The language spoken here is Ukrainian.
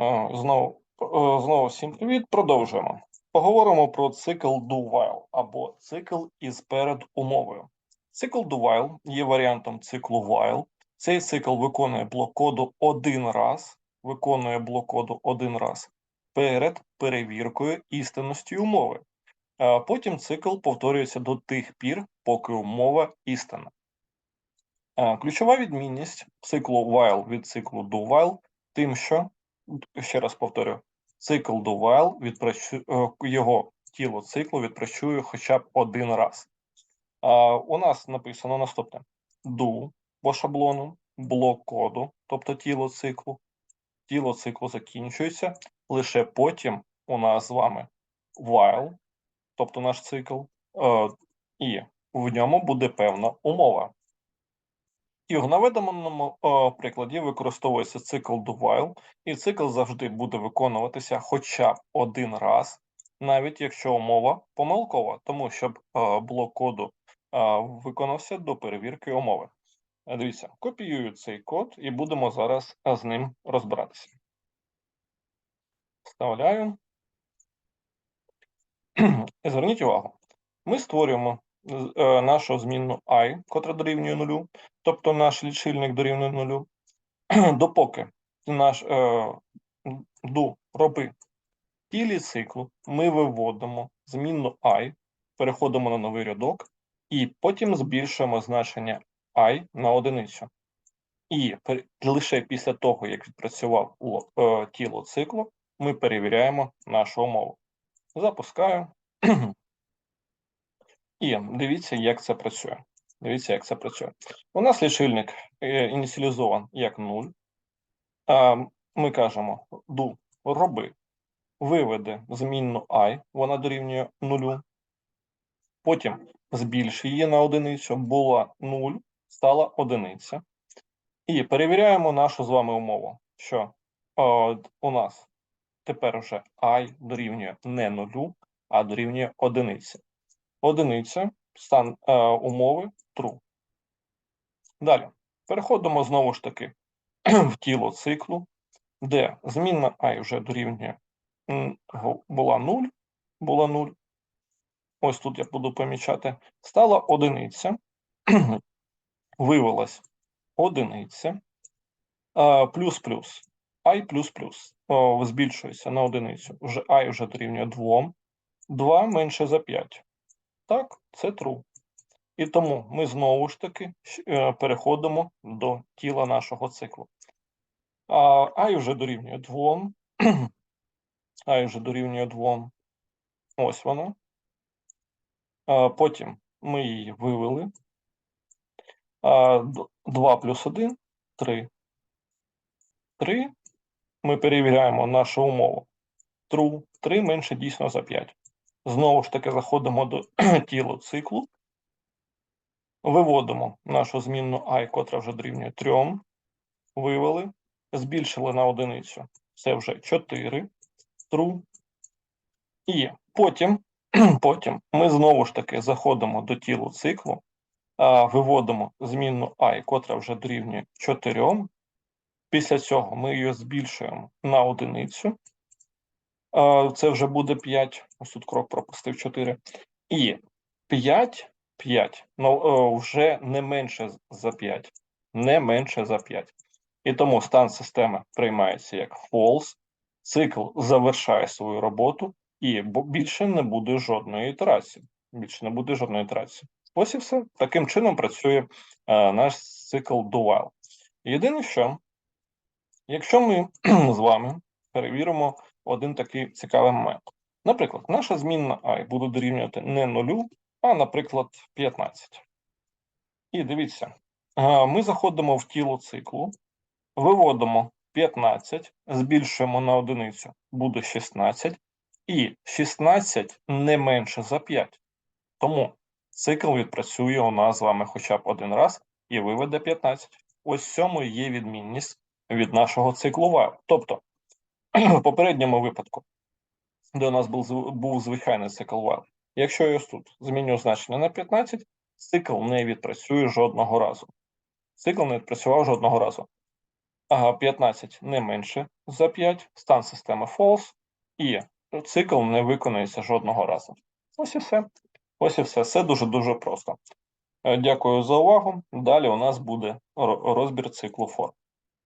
Е, Знову, е, знову всім привіт. Продовжуємо. Поговоримо про цикл do while або цикл із передумовою. Цикл do while є варіантом циклу while. Цей цикл виконує блок коду один раз, виконує блок коду один раз перед перевіркою істинності умови. Потім цикл повторюється до тих пір, поки умова істина. Ключова відмінність циклу while від циклу do while тим, що ще раз повторю, цикл while відпрацю... е, його тіло циклу відпрацює хоча б один раз. А, у нас написано наступне: do по шаблону, блок коду, тобто тіло циклу. Тіло циклу закінчується, лише потім у нас з вами while, тобто наш цикл, е, і в ньому буде певна умова. І в наведеному прикладі використовується цикл do while, і цикл завжди буде виконуватися хоча б один раз, навіть якщо умова помилкова, тому щоб блок коду виконався до перевірки умови. Дивіться, копіюю цей код і будемо зараз е, з ним розбиратися. Вставляю. Зверніть увагу, ми створюємо нашу змінну i, котра дорівнює нулю, тобто наш лічильник дорівнює нулю, допоки наш е, do роби тілі циклу, ми виводимо змінну i, переходимо на новий рядок, і потім збільшуємо значення і на одиницю. І лише після того, як відпрацював ло- е, тіло циклу, ми перевіряємо нашу умову. Запускаю. І дивіться, як це працює. Дивіться, як це працює. У нас лічильник е, ініціалізован як 0. Ми кажемо do роби, виведе змінну i, вона дорівнює 0. Потім збільши її на одиницю, була 0, стала одиниця. І перевіряємо нашу з вами умову, що е, у нас тепер вже і дорівнює не 0, а дорівнює одиниці. Одиниця, стан е, умови true. Далі. Переходимо знову ж таки в тіло циклу, де змінна і вже дорівнює була 0, була 0. Ось тут я буду помічати. Стала одиниця, вивелась одиниця, плюс-плюс, i плюс-плюс, збільшується на одиницю. Вже і вже дорівнює 2, 2 менше за 5. Так, це true. І тому ми знову ж таки е, переходимо до тіла нашого циклу. А і вже дорівнює 2, i вже дорівнює 2. Ось воно. А, Потім ми її вивели. 2 плюс 1 – 3. 3. Ми перевіряємо нашу умову. True. 3 менше дійсно за 5. Знову ж таки заходимо до тіла циклу. Виводимо нашу змінну i, котра вже дорівнює 3. Вивели. Збільшили на одиницю. Це вже 4. True. І потім, потім ми знову ж таки заходимо до тілу циклу, виводимо змінну i, котра вже дорівнює 4. Після цього ми її збільшуємо на одиницю. А, Це вже буде 5. Ось тут крок пропустив 4. І 5, 5, ну вже не менше за 5. Не менше за 5. І тому стан системи приймається як false, цикл завершає свою роботу, і більше не буде жодної ітерації. Більше не буде жодної ітерації. Ось і все. Таким чином працює е, наш цикл while. Єдине, що якщо ми з вами перевіримо один такий цікавий момент. Наприклад, наша змінна і буде дорівнювати не нулю, а, наприклад, 15. І дивіться, ми заходимо в тіло циклу, виводимо 15, збільшуємо на одиницю, буде 16, і 16 не менше за 5. Тому цикл відпрацює у нас з вами хоча б один раз і виведе 15. Ось цьому є відмінність від нашого циклу while. Тобто, в попередньому випадку, де у нас був, був звичайний цикл while, якщо я ось тут зміню значення на 15, цикл не відпрацює жодного разу. Цикл не відпрацював жодного разу. А 15 не менше за 5, стан системи false, і цикл не виконується жодного разу. Ось і все. Ось і все. Все дуже-дуже просто. Е, Дякую за увагу. Далі у нас буде розбір циклу for.